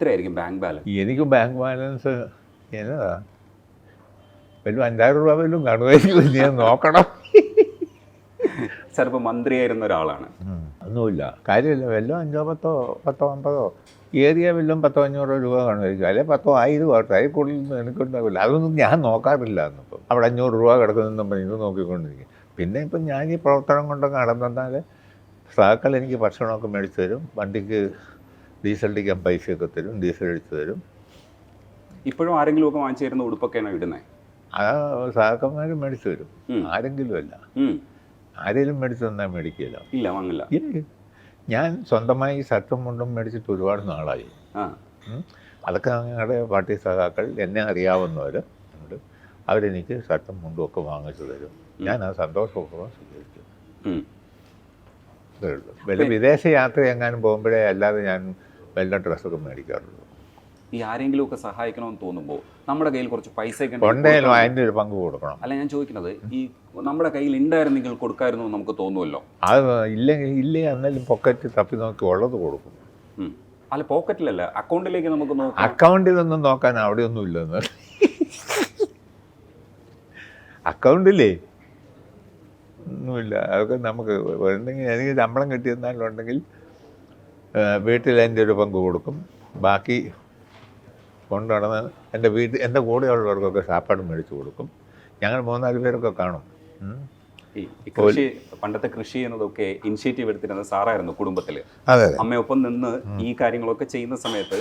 എത്രയായിരിക്കും bank balance എനിക്ക് bank balance എന്നതാ? വല്ലതും അഞ്ചായിരം രൂപ വല്ലതും കാണുമായിരിക്കും ഞാൻ നോക്കണം. ചിലപ്പോൾ മന്ത്രിയായിരുന്ന ഒരാളാണ്. ഒന്നുമില്ല. കാര്യമില്ല. വല്ലതും അഞ്ചോ പത്തോ പത്തോ അമ്പതോ. ഏറിയ വല്ലതും പത്തോ അഞ്ഞൂറോ രൂപ കാണുമായിരിക്കും. അല്ലെ പത്തോ ആയിരം ആട്ടെ അതിൽ കൂടുതലൊന്നും എനിക്കുണ്ടാവില്ല. അതൊന്നും ഞാൻ നോക്കാറില്ല എന്നിപ്പം അവിടെ അഞ്ഞൂറ് രൂപ കിടക്കുന്നെന്നും പറഞ്ഞ് ഇത് നോക്കിക്കൊണ്ടിരിക്കും. പിന്നെ ഇപ്പം ഞാൻ ഈ പ്രവർത്തനം കൊണ്ടൊക്കെ നടന്നാൽ സഹാക്കൾ എനിക്ക് ഭക്ഷണമൊക്കെ മേടിച്ചു തരും. വണ്ടിക്ക് അടിക്കാൻ പൈസയൊക്കെ തരും ഡീസൽ അടിച്ചു തരും. ഇപ്പോഴും ആരെങ്കിലും ഒക്കെ വാങ്ങിച്ചു തരുന്ന ഉടുപ്പൊക്കെയാണോ ഇടുന്നത് ആ സഹാക്കന്മാർ മേടിച്ചു തരും. ആരെങ്കിലും അല്ല. ആരെങ്കിലും മേടിച്ചു തന്നാൽ മേടിക്കില്ല ഇല്ല വാങ്ങില്ല. ഞാൻ സ്വന്തമായി ഷർട്ടും മുണ്ടും മേടിച്ചിട്ട് ഒരുപാട് നാളായി. അതൊക്കെ ഞങ്ങളുടെ പാർട്ടി സഖാക്കൾ എന്നെ അറിയാവുന്നവർ ഉണ്ട്. അവരെനിക്ക് ഷർട്ടും മുണ്ടും ഒക്കെ വാങ്ങിച്ചു തരും. ഞാൻ ആ സന്തോഷപൂർവം സ്വീകരിക്കും. ഉം. ഇതേ ഉള്ളൂ. വല്ല വിദേശ യാത്ര എങ്ങാനും പോകുമ്പോഴേ അല്ലാതെ ഞാൻ വല്ല ഡ്രസ്സൊക്കെ മേടിക്കാറുള്ളൂ. ഈ ആരെങ്കിലും ഒക്കെ സഹായിക്കണമെന്ന് തോന്നുമ്പോൾ നമ്മുടെ കയ്യിൽ കുറച്ച് പൈസ ഉണ്ടെങ്കിലും അതിന്റെ ഒരു പങ്ക് കൊടുക്കണം. അല്ല ഞാൻ ചോദിക്കുന്നത് ഈ നമ്മുടെ കയ്യിൽ ഉണ്ടായിരുന്നെങ്കിൽ കൊടുക്കായിരുന്നു എന്ന് നമുക്ക് തോന്നുമല്ലോ? അത് ഇല്ലെങ്കിൽ ഇല്ലേ എന്നാലും പോക്കറ്റ് തപ്പി നോക്കി ഉള്ളത് കൊടുക്കും. അല്ല പോക്കറ്റിലല്ല അക്കൗണ്ടിലേക്ക് നമുക്ക് അക്കൗണ്ടിൽ ഒന്നും നോക്കാൻ അവിടെ ഒന്നും ഇല്ലെന്ന്. അക്കൗണ്ടില്ലേ ഒന്നുമില്ല. അതൊക്കെ നമുക്ക് ഉണ്ടെങ്കിൽ എനിക്ക് ശമ്പളം കിട്ടിയെന്നാലുണ്ടെങ്കിൽ വീട്ടിൽ എന്റെ ഒരു പങ്ക് കൊടുക്കും. ബാക്കി കൊണ്ടു നടന്ന് എന്റെ വീട്ടിൽ എന്റെ കൂടെയുള്ളവർക്കൊക്കെ സാപ്പാട് മേടിച്ചു കൊടുക്കും. ഞങ്ങൾ മൂന്നാൽ പേരൊക്കെ കാണും. ഈ കൃഷി പണ്ടത്തെ കൃഷി എന്നതൊക്കെ ഇനിഷ്യേറ്റീവ് എടുത്തിരുന്നത് സാറായിരുന്നു കുടുംബത്തിൽ അമ്മയൊപ്പം നിന്ന് ഈ കാര്യങ്ങളൊക്കെ ചെയ്യുന്ന സമയത്ത്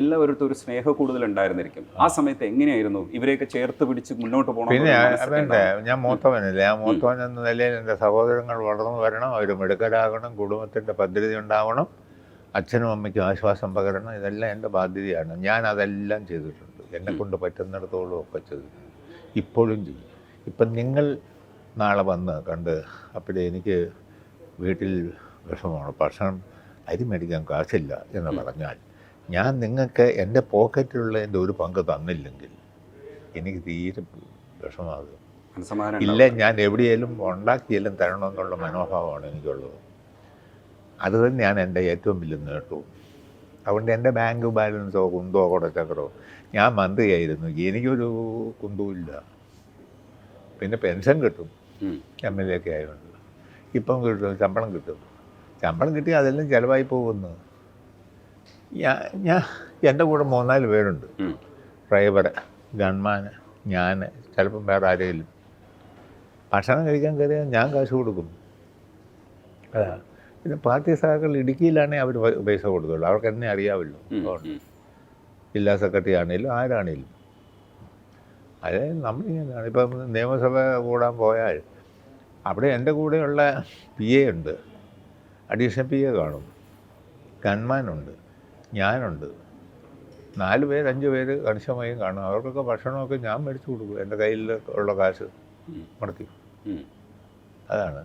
എല്ലാവരുടെ ഒരു സ്നേഹ കൂടുതൽ ഉണ്ടായിരുന്നിരിക്കും. ആ സമയത്ത് എങ്ങനെയായിരുന്നു ഇവരെയൊക്കെ ചേർത്ത് പിടിച്ച് മുന്നോട്ട് പോകണം പിന്നെ. ഞാൻ മൂത്തവനല്ലേ ആ മൂത്തവൻ എന്ന നിലയിൽ എന്റെ സഹോദരങ്ങൾ വളർന്നു വരണം അവർ മിടുക്കരാകണം കുടുംബത്തിന്റെ പദ്ധതി ഉണ്ടാവണം അച്ഛനും അമ്മയ്ക്കും ആശ്വാസം പകരണം ഇതെല്ലാം എന്റെ ബാധ്യതയാണ്. ഞാൻ അതെല്ലാം ചെയ്തിട്ടുണ്ട്. എന്നെ കൊണ്ട് പറ്റുന്നിടത്തോളം ഒക്കെ ചെയ്തിട്ടുണ്ട്. ഇപ്പോഴും ചെയ്യും. ഇപ്പം നിങ്ങൾ നാളെ വന്ന് കണ്ട് അപ്പോഴേ എനിക്ക് വീട്ടിൽ വിഷമമാണ്. ഭക്ഷണം അരി മേടിക്കാൻ കാശില്ല എന്ന് പറഞ്ഞാൽ ഞാൻ നിങ്ങൾക്ക് എന്റെ പോക്കറ്റിലുള്ള എന്റെ ഒരു പങ്ക് തന്നില്ലെങ്കിൽ എനിക്ക് തീരെ വിഷമാകും ഇല്ല ഞാൻ എവിടെയെങ്കിലും ഉണ്ടാക്കിയെല്ലാം തരണമെന്നുള്ള മനോഭാവമാണ് എനിക്കുള്ളത്. അത് തന്നെയാണ് എന്റെ ഏറ്റവും വലിയ നേട്ടവും. അതുകൊണ്ട് എന്റെ ബാങ്ക് ബാലൻസോ കുന്തോ കുടച്ചക്കറോ ഞാൻ മന്ത്രിയായിരുന്നു എനിക്കൊരു കുന്തവുമില്ല. പിന്നെ പെൻഷൻ കിട്ടും. എം എൽ എ ഒക്കെ ആയതുകൊണ്ട്. ഇപ്പം കിട്ടും ശമ്പളം കിട്ടും. ശമ്പളം കിട്ടി അതെല്ലാം ചിലവായി പോകുന്നു. ഞാൻ ഞാൻ എന്റെ കൂടെ മൂന്നാൽ പേരുണ്ട്. ഡ്രൈവറ് ഡ്രൈവർ ഗൺമാൻ ഞാൻ ചിലപ്പം വേറെ ആരെങ്കിലും. ഭക്ഷണം കഴിക്കാൻ കയറിയാൽ ഞാൻ കാശ് കൊടുക്കും. അതാ. പിന്നെ പാർട്ടി സഹാക്കൾ ഇടുക്കിയിലാണെങ്കിൽ അവർ പൈസ കൊടുക്കുള്ളൂ അവർക്ക് എന്നെ അറിയാമല്ലോ. ജില്ലാ സെക്രട്ടറി ആണെങ്കിലും ആരാണേലും. അത് നമ്മളിങ്ങനെയാണ്. ഇപ്പം നിയമസഭ കൂടാൻ പോയാൽ അവിടെ എന്റെ കൂടെയുള്ള പി എ ഉണ്ട്. അഡീഷണൽ പി എ കാണും. ഗൺമാനുണ്ട് ഞാനുണ്ട്. നാല് പേര് അഞ്ച് പേര് കണിശമായും കാണും. അവർക്കൊക്കെ ഭക്ഷണമൊക്കെ ഞാൻ മേടിച്ചു കൊടുക്കും. എന്റെ കയ്യിൽ ഉള്ള കാശ്. മുടക്കി. അതാണ്.